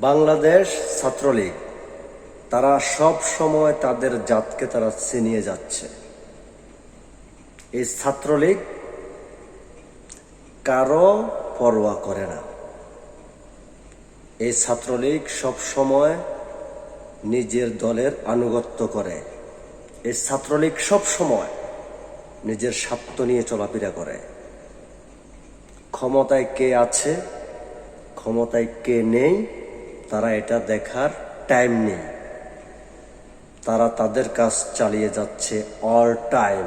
বাংলাদেশ ছাত্রলীগ, তারা সব সময় তাদের জাতকে তারা ছিনিয়ে যাচ্ছে। এই ছাত্রলীগ কারও পরোয়া করে না। এই ছাত্রলীগ সব সময় নিজের দলের আনুগত্য করে। এই ছাত্রলীগ সব সময় নিজের স্বার্থ নিয়ে চলাফেরা করে। ক্ষমতায় কে আছে? ক্ষমতায় কে নেই? তারা এটা দেখার টাইম নেই। তারা তাদের কাজ চালিয়ে যাচ্ছে অল টাইম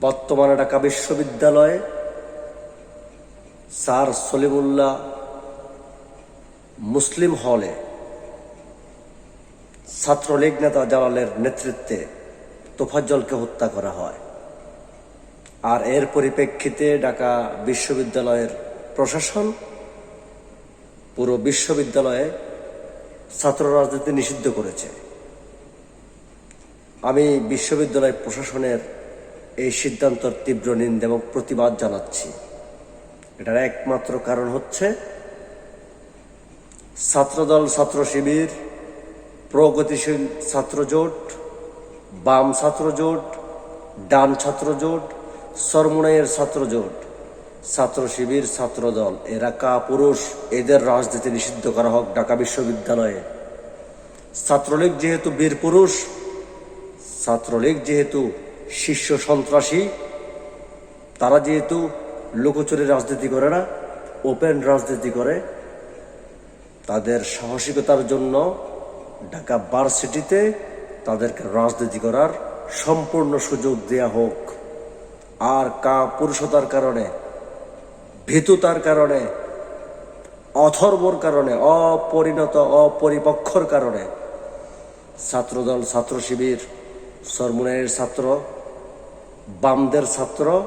বর্তমানে ঢাকা বিশ্ববিদ্যালয়ে স্যার সলিমুল্লাহ মুসলিম হলে ছাত্রলীগ নেতা জালালের নেতৃত্বে তোফাজ্জলকে হত্যা করা হয়। আর এর পরিপ্রেক্ষিতে ঢাকা বিশ্ববিদ্যালয়ের প্রশাসন পুরো বিশ্ববিদ্যালয়ে ছাত্র রাজনীতি নিষিদ্ধ করেছে। আমি বিশ্ববিদ্যালয় প্রশাসনের এই সিদ্ধান্তর তীব্র নিন্দা এবং প্রতিবাদ জানাচ্ছি। এটার একমাত্র কারণ হচ্ছে ছাত্রদল, ছাত্র শিবির, প্রগতিশীল ছাত্র জোট, বাম ছাত্র জোট, ডান ছাত্র জোট, সরমুনাইয়ের ছাত্র শিবির, ছাত্র দল। এরা কা পুরুষ, এদের রাজনীতি নিষিদ্ধ করা হোক ঢাকা বিশ্ববিদ্যালয়ে। ছাত্রলীগ যেহেতু বীর পুরুষ, ছাত্রলীগ যেহেতু শীর্ষ সন্ত্রাসী, তারা যেহেতু লুকোচুরি রাজনীতি করে না, ওপেন রাজনীতি করে, তাদের সাহসিকতার জন্য ঢাকা ভার্সিটিতে তাদেরকে রাজনীতি করার সম্পূর্ণ সুযোগ দেয়া হোক। আর কা পুরুষতার কারণে ভীতুতার কারণে, অথর্বর কারণে, অপরিণত অপরিপক্ষর কারণে। ছাত্রদল, ছাত্র শিবির সরমুনাইয়ের ছাত্র, বামদের ছাত্র,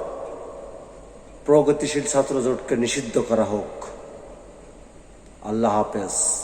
প্রগতিশীল ছাত্র জোটকে নিষিদ্ধ করা হোক। আল্লাহ হাফেজ।